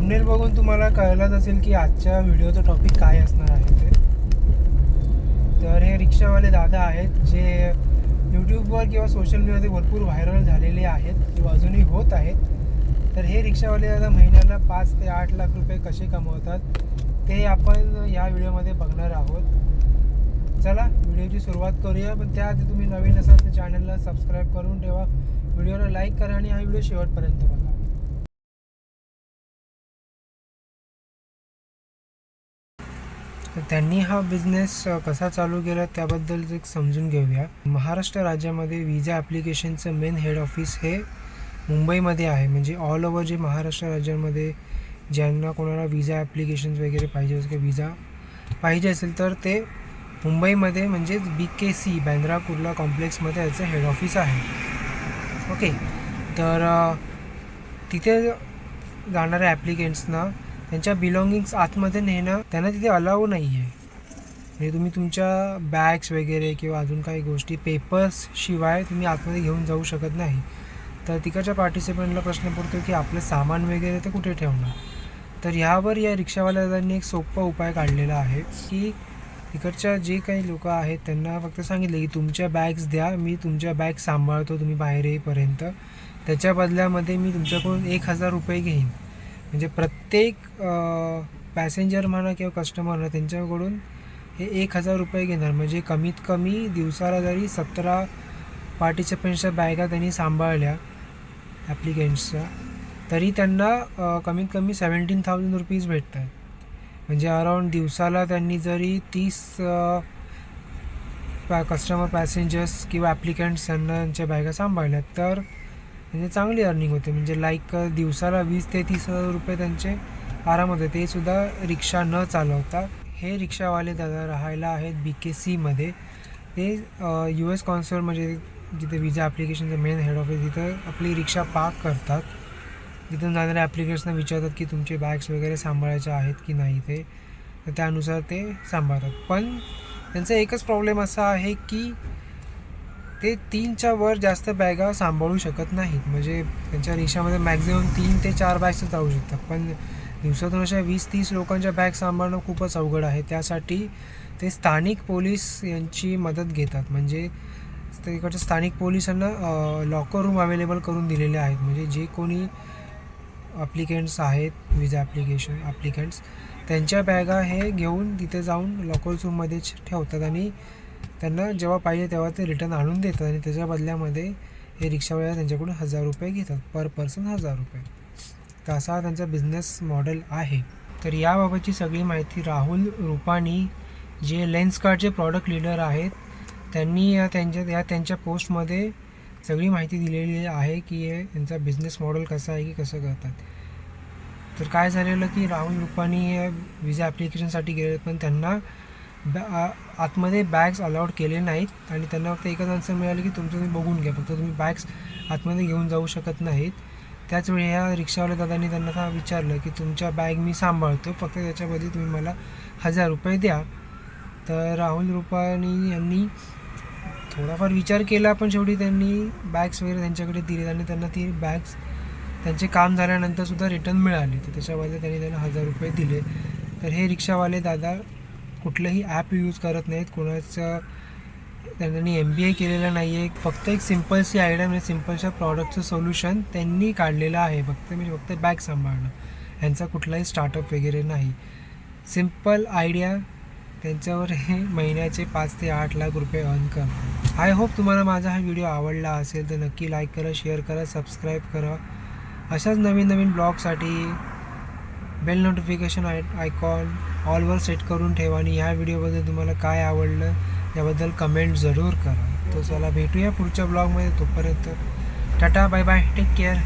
Thumbnail बघून तुम्हाला कळलंच असेल की आजच्या व्हिडिओचं टॉपिक काय असणार आहे ते. तर हे रिक्षावाले दादा आहेत जे यूट्यूबवर किंवा सोशल मीडियामध्ये भरपूर व्हायरल झालेले आहेत किंवा अजूनही होत आहेत. तर हे रिक्षावाले दादा महिन्याला पाच ते आठ लाख रुपये कसे कमवतात ते आपण या व्हिडिओमध्ये बघणार आहोत. चला व्हिडिओची सुरुवात करूया पण त्याआधी तुम्ही नवीन असाल तर चॅनलला सबस्क्राईब करून ठेवा. व्हिडिओला लाईक करा आणि हा व्हिडिओ शेवटपर्यंत बघा. तर त्यांनी हा बिझनेस कसा चालू केला त्याबद्दल एक समजून घेऊया. महाराष्ट्र राज्यामध्ये विजा ॲप्लिकेशनचं मेन हेड ऑफिस हे मुंबईमध्ये आहे. म्हणजे ऑल ओव्हर जे महाराष्ट्र राज्यामध्ये ज्यांना कोणाला विजा ॲप्लिकेशन्स वगैरे पाहिजे असेल किंवा विजा पाहिजे असेल तर ते मुंबईमध्ये म्हणजेच बी के सी बँद्रा कुर्ला कॉम्प्लेक्समध्ये याचं हेड ऑफिस आहे. ओके तर तिथे जाणाऱ्या ॲप्लिकेंट्सना त्यांच्या बिलॉंगिंग्स आतमध्ये नेणं त्यांना तिथे अलाव नाही आहे म्हणजे तुम्ही तुमच्या बॅग्स वगैरे किंवा अजून काही गोष्टी पेपर्स शिवाय तुम्ही आतमध्ये घेऊन जाऊ शकत नाही. तर तिकडच्या पार्टिसिपंटला प्रश्न पडतो की आपलं सामान वगैरे ते कुठे ठेवणार? तर ह्यावर या रिक्षावाल्यांनी एक सोपा उपाय काढलेला आहे की तिकडच्या जे काही लोक आहेत त्यांना फक्त सांगितलं की तुमच्या बॅग्स द्या मी तुमच्या बॅग सांभाळतो तुम्ही बाहेर येईपर्यंत. त्याच्या बदल्यामध्ये मी तुमच्याकडून एक हजार रुपये घेईन. म्हणजे प्रत्येक पॅसेंजर म्हणा किंवा कस्टमर म्हणा त्यांच्याकडून हे एक हजार रुपये घेणार. म्हणजे कमीत कमी दिवसाला जरी सतरा पार्टिसिपंट्सच्या बॅगा त्यांनी सांभाळल्या ॲप्लिकेंट्सच्या तरी त्यांना कमीत कमी सेवन्टीन थाउजंड रुपीज भेटत आहेत म्हणजे अराऊंड दिवसाला त्यांनी जरी तीस पॅ कस्टमर पॅसेंजर्स किंवा ॲप्लिकंट्स यांना त्यांच्या बॅगा सांभाळल्या तर म्हणजे चांगली अर्निंग होते. म्हणजे लाईक दिवसाला वीस ते तीस हजार रुपये त्यांचे आरामात होते. ते सुद्धा रिक्षा न चालवता हे रिक्षावाले दादा राहायला आहेत बी के सीमध्ये ते यू एस कॉन्सुलर म्हणजे जिथे विजा ॲप्लिकेशनचं मेन हेड ऑफिस तिथं आपली रिक्षा पार्क करतात. तिथून जाणाऱ्या ॲप्लिकेशनना विचारतात की तुमचे बॅग्स वगैरे सांभाळायचे आहेत की नाही ते. तर त्यानुसार ते सांभाळतात. पण त्यांचा एकच प्रॉब्लेम असा आहे की ते तीनच्या वर जास्त बॅगा सांभाळू शकत नाहीत. म्हणजे त्यांच्या रिक्षामध्ये मॅक्झिमम तीन ते चार बॅग्सच जाऊ शकतात. पण दिवसातून अशा वीस तीस लोकांच्या बॅग सांभाळणं खूपच अवघड आहे. त्यासाठी ते स्थानिक पोलीस यांची मदत घेतात. म्हणजे तिकडच्या स्थानिक पोलिसांना लॉकर रूम अवेलेबल करून दिलेले आहेत. म्हणजे जे कोणी अप्लिकेंट्स आहेत विजा ॲप्लिकेशन ॲप्लिकेंट्स त्यांच्या बॅगा हे घेऊन तिथे जाऊन लॉकर रूममध्येच ठेवतात आणि त्यांना जेव्हा पाहिजे तेव्हा ते रिटर्न आणून देतात आणि त्याच्या बदल्यामध्ये हे रिक्षावाले त्यांच्याकडून हजार रुपये घेतात. पर पर्सन हजार रुपये. तर असा त्यांचा बिझनेस मॉडेल आहे. तर याबाबतची सगळी माहिती राहुल रुपानी जे लेन्स कार्डचे प्रॉडक्ट लीडर आहेत त्यांनी या त्यांच्या या त्यांच्या पोस्टमध्ये सगळी माहिती दिलेली आहे की हे यांचा बिझनेस मॉडेल कसा आहे की कसं करतात. तर काय झालेलं की राहुल रुपानी हे विजा ॲप्लिकेशनसाठी गेले पण त्यांना बॅ आतमध्ये बॅग्स अलाउड केले नाहीत आणि त्यांना फक्त एकच आन्सर मिळालं की तुमचं तुम्ही बघून घ्या. फक्त तुम्ही बॅग्स आतमध्ये घेऊन जाऊ शकत नाहीत. त्याचवेळी या ह्या रिक्षावाल्या दादांनी त्यांना विचारलं की तुमच्या बॅग मी सांभाळतो फक्त त्याच्यामध्ये तुम्ही मला हजार रुपये द्या. तर राहुल रुपानी यांनी थोडाफार विचार केला पण शेवटी त्यांनी बॅग्स वगैरे त्यांच्याकडे दिले आणि त्यांना ती बॅग्स त्यांचे काम झाल्यानंतर सुद्धा रिटर्न मिळाली. तर त्याच्यामध्ये त्यांनी त्यांना हजार रुपये दिले. तर हे रिक्षावाले दादा कुठलंही ॲप यूज करत नाहीत. कोणाचं त्यांनी एम बी ए केलेलं नाही आहे फक्त एक सिम्पलची आयडिया म्हणजे सिम्पलच्या प्रॉडक्टचं सोल्युशन त्यांनी काढलेलं आहे. फक्त म्हणजे फक्त बॅग सांभाळणं. यांचा कुठलाही स्टार्टअप वगैरे नाही. सिंपल आयडिया त्यांच्यावर हे महिन्याचे पाच ते आठ लाख रुपये अर्न कर आय होप तुम्हाला माझा हा व्हिडिओ आवडला असेल तर नक्की लाईक करा शेअर करा सबस्क्राईब करा. अशाच नवीन नवीन ब्लॉगसाठी बेल नोटिफिकेशन आय आयकॉन ऑलवर सेट करून ठेवा आणि ह्या व्हिडिओबद्दल तुम्हाला काय आवडलं याबद्दल कमेंट जरूर करा. तो चला भेटूया पुढच्या ब्लॉगमध्ये तोपर्यंत tata bye bye take care